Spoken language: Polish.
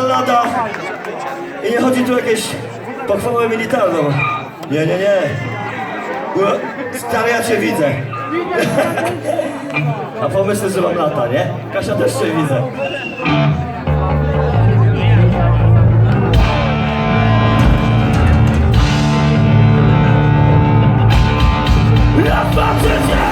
lata i nie chodzi tu o jakieś pochwałę militarną. Nie, nie, nie. Stary, ja cię widzę. A pomyślę, że mam lata, nie? Kasia też cię widzę. Ja patrzę